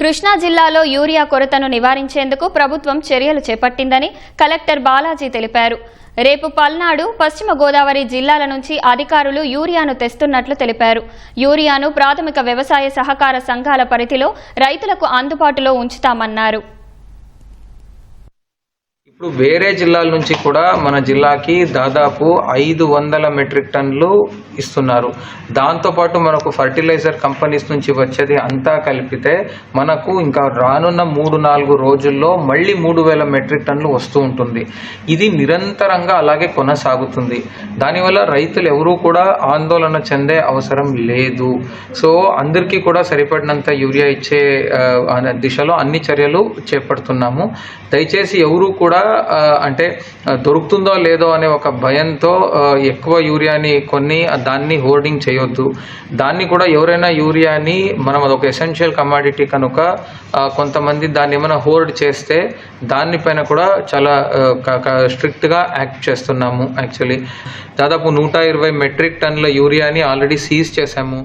కృష్ణా జిల్లాలో యూరియా కొరతను నివారించేందుకు ప్రభుత్వం చర్యలు చేపట్టిందని కలెక్టర్ బాలాజీ తెలిపారు. రేపు పల్నాడు పశ్చిమ గోదావరి జిల్లాల నుంచి అధికారులు యూరియాను తెస్తున్నట్లు తెలిపారు. యూరియాను ప్రాథమిక వ్యవసాయ సహకార సంఘాల పరిధిలో రైతులకు అందుబాటులో ఉంచుతామన్నారు. ఇప్పుడు వేరే జిల్లాల నుంచి కూడా మన జిల్లాకి దాదాపు ఐదు వందల మెట్రిక్ టన్లు ఇస్తున్నారు. దాంతోపాటు మనకు ఫర్టిలైజర్ కంపెనీస్ నుంచి వచ్చేది అంతా కలిపితే మనకు ఇంకా రానున్న మూడు నాలుగు రోజుల్లో మళ్ళీ మూడు వేల మెట్రిక్ టన్నులు వస్తూ ఉంటుంది. ఇది నిరంతరంగా అలాగే కొనసాగుతుంది. దానివల్ల రైతులు ఎవరూ కూడా ఆందోళన చెందే అవసరం లేదు. సో అందరికీ కూడా సరిపడినంత యూరియా ఇచ్చే అనే దిశలో అన్ని చర్యలు చేపడుతున్నాము. దయచేసి ఎవరూ కూడా అంటే దొరుకుతుందో లేదో అనే ఒక భయంతో ఎక్కువ యూరియాని కొన్ని దాన్ని హోర్డింగ్ చేయొద్దు. దాన్ని కూడా ఎవరైనా యూరియాని మనం అదొక ఎసెన్షియల్ కమాడిటీ కనుక కొంతమంది దాన్ని ఏమైనా హోర్డ్ చేస్తే దానిపైన కూడా చాలా స్ట్రిక్ట్గా యాక్ట్ చేస్తున్నాము యాక్చువల్లీ. దాదాపు నూట ఇరవై మెట్రిక్ టన్నుల యూరియాని ఆల్రెడీ సీజ్ చేశాము.